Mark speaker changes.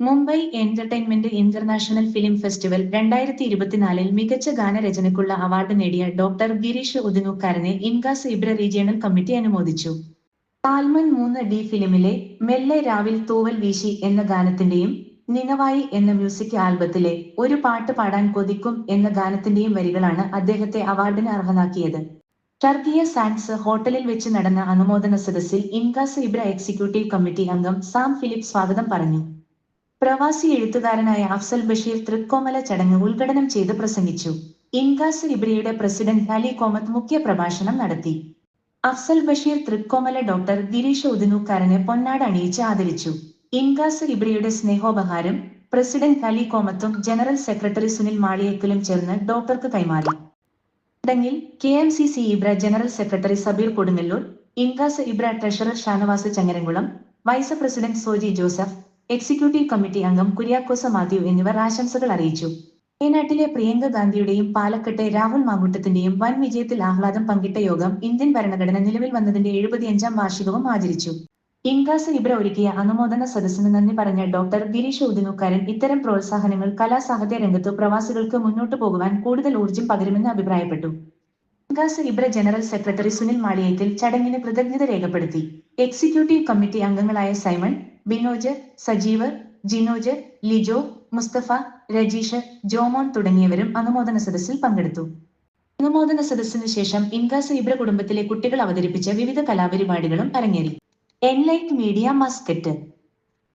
Speaker 1: Mumbai entertainment international film festival രണ്ടായിരത്തി ഇരുപത്തിനാലിൽ മികച്ച ഗാനരചനയ്ക്കുള്ള അവാർഡ് നേടിയ ഡോക്ടർ ഗിരീഷ് ഉദിനുക്കാരനെ ഇൻകാസ് ഇബ്ര റീജിയണൽ കമ്മിറ്റി അനുമോദിച്ചു. പാൽമൻ മൂന്ന് ഡി ഫിലിമിലെ മെല്ലെ രാവിൽ തൂവൽ വീശി എന്ന ഗാനത്തിന്റെയും നിനവായി എന്ന മ്യൂസിക് ആൽബത്തിലെ ഒരു പാട്ട് പാടാൻ കൊതിക്കും എന്ന ഗാനത്തിന്റെയും വരികളാണ് അദ്ദേഹത്തെ അവാർഡിന് അർഹനാക്കിയത്. ടർക്കിയ സാൻസ് ഹോട്ടലിൽ വെച്ച് നടന്ന അനുമോദന സദസ്സിൽ ഇൻകാസ് ഇബ്ര എക്സിക്യൂട്ടീവ് കമ്മിറ്റി അംഗം സാം ഫിലിപ്പ് സ്വാഗതം പറഞ്ഞു. പ്രവാസി എഴുത്തുകാരനായ അഫ്സൽ ബഷീർ തൃക്കോമല ചടങ്ങ് ഉദ്ഘാടനം ചെയ്ത് പ്രസംഗിച്ചു. ഇൻകാസ് ലിബ്രിയുടെ പ്രസിഡന്റ് അലി കോമത്ത് മുഖ്യ പ്രഭാഷണം നടത്തി. അഫ്സൽ ബഷീർ തൃക്കോമല ഡോക്ടർ ഗിരീഷ് ഉദിനൂക്കാരനെ പൊന്നാട് അണിയിച്ച് ആദരിച്ചു. ഇൻകാസ് ലിബ്രിയുടെ സ്നേഹോപഹാരം പ്രസിഡന്റ് അലി കോമത്തും ജനറൽ സെക്രട്ടറി സുനിൽ മാളിയേക്കലും ചേർന്ന് ഡോക്ടർക്ക് കൈമാറി. ചടങ്ങിൽ K M C C Ibra general secretary Sabeer Kodungallur Incas Ibra treasurer Shanavas Changaramkulam vice president Soji Joseph executive committee അംഗം കുര്യാക്കോസ മാത്യു എന്നിവർ ആശംസകൾ അറിയിച്ചു. വയനാട്ടിലെ പ്രിയങ്ക ഗാന്ധിയുടെയും പാലക്കെട്ടെ രാഹുൽ മാങ്കുട്ടത്തിന്റെയും വൻ വിജയത്തിൽ ആഹ്ലാദം പങ്കിട്ട യോഗം ഇന്ത്യൻ ഭരണഘടന നിലവിൽ വന്നതിന്റെ എഴുപത്തിയഞ്ചാം വാർഷികവും ആചരിച്ചു. ഇൻകാസ് ഇബ്ര ഒരുക്കിയ അനുമോദന സദസ്സിന് നന്ദി പറഞ്ഞ ഡോക്ടർ ഗിരീഷ് ഉദിനുക്കാരൻ ഇത്തരം പ്രോത്സാഹനങ്ങൾ കലാസാഹിത്യ രംഗത്ത് പ്രവാസികൾക്ക് മുന്നോട്ടു പോകുവാൻ കൂടുതൽ ഊർജം പകരുമെന്ന് അഭിപ്രായപ്പെട്ടു. Incas Ibra general secretary Sunil Maliyathil ചടങ്ങിന് കൃതജ്ഞത രേഖപ്പെടുത്തി. എക്സിക്യൂട്ടീവ് കമ്മിറ്റി അംഗങ്ങളായ സൈമൺ ബിനോജ് സജീവർ ജിനോജ് ലിജോ മുസ്തഫ രജീഷ് ജോമോൻ തുടങ്ങിയവരും അനുമോദന സദസ്സിൽ പങ്കെടുത്തു. അനുമോദന സദസ്സിന് ശേഷം ഇൻകാസ് ഇബ്ര കുടുംബത്തിലെ കുട്ടികൾ അവതരിപ്പിച്ച വിവിധ കലാപരിപാടികളും അരങ്ങേറി. Enlight media Muscat